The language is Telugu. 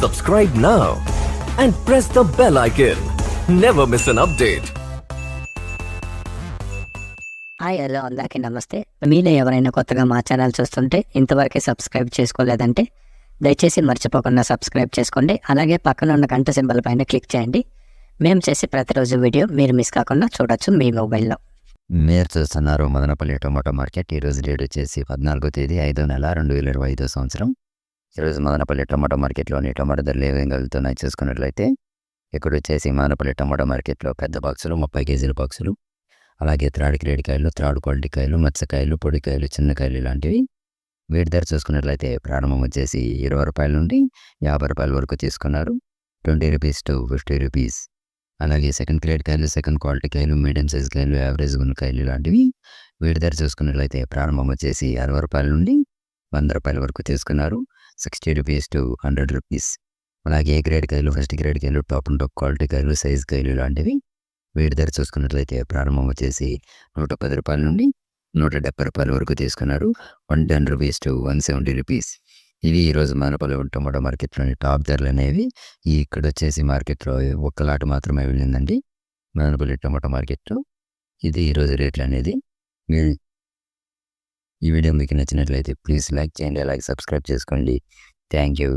Subscribe now and press the bell icon. Never miss an update. Hi hello అందరికీ నమస్తే. మీలో ఎవరైనా కొత్తగా మా ఛానల్ చూస్తుంటే ఇంతవరకే సబ్స్క్రైబ్ చేసుకోలేదంటే దయచేసి మర్చిపోకుండా సబ్స్క్రైబ్ చేసుకోండి. అలాగే పక్కన ఉన్న గంట సింబల్ పైన క్లిక్ చేయండి. మేము చేసే ప్రతిరోజు వీడియో మీరు మిస్ కాకుండా చూడొచ్చు మీ మొబైల్లో. మీరు చూస్తున్నారు మదనపల్లి టొమాటో మార్కెట్. ఈరోజు డేట్ వచ్చేసి పద్నాలుగో తేదీ ఐదో నెల రెండు వేల ఇరవై ఐదో సంవత్సరం. ఈరోజు మదనపల్లి టమాటో మార్కెట్లోని టమాటో ధరలు ఏ విధంగా వెళ్తున్నాయి చూసుకున్నట్లయితే ఇక్కడ వచ్చేసి మదనపల్లి టమాటో మార్కెట్లో పెద్ద బాక్సులు ముప్పై కేజీల బాక్సులు అలాగే త్రాడు గ్రేడ్ కాయలు త్రాడు క్వాలిటీ కాయలు మత్స్యకాయలు పొడికాయలు చిన్నకాయలు ఇలాంటివి. వీటి ధర చూసుకున్నట్లయితే ప్రారంభం వచ్చేసి ఇరవై రూపాయల నుండి యాభై రూపాయల వరకు తీసుకున్నారు. Twenty rupees to fifty rupees. అలాగే సెకండ్ గ్రేడ్ కాయలు సెకండ్ క్వాలిటీ కాయలు మీడియం సైజ్ కాయలు యావరేజ్ ఉన్న కాయలు ఇలాంటివి వీటి ధర చూసుకున్నట్లయితే ప్రారంభం వచ్చేసి అరవై రూపాయల నుండి వంద రూపాయల వరకు తీసుకున్నారు. Sixty rupees to hundred rupees. అలాగే ఏ గ్రేడ్ కాయలు ఫస్ట్ గ్రేడ్ కాయలు టాప్ అండ్ టాప్ క్వాలిటీ కాయలు సైజ్ కాయలు లాంటివి వీటి ధర చూసుకున్నట్లయితే ప్రారంభం వచ్చేసి నూట పది రూపాయల నుండి నూట డెబ్బై రూపాయల వరకు తీసుకున్నారు. One ten rupees to one seventy rupees. ఇవి ఈరోజు మనపల్లి టొమాటో మార్కెట్లోని టాప్ ధరలు అనేవి ఇక్కడ వచ్చేసి మార్కెట్లో ఒక్క లాట్ మాత్రమే వెళ్ళిందండి. మనపల్లి టొమాటో మార్కెట్లో. ఇది ఈరోజు రేట్లు అనేది. మీ- ఈ వీడియో మీకు నచ్చినట్లయితే ప్లీజ్ లైక్ చేయండి అలాగే సబ్స్క్రైబ్ చేసుకోండి. Thank you.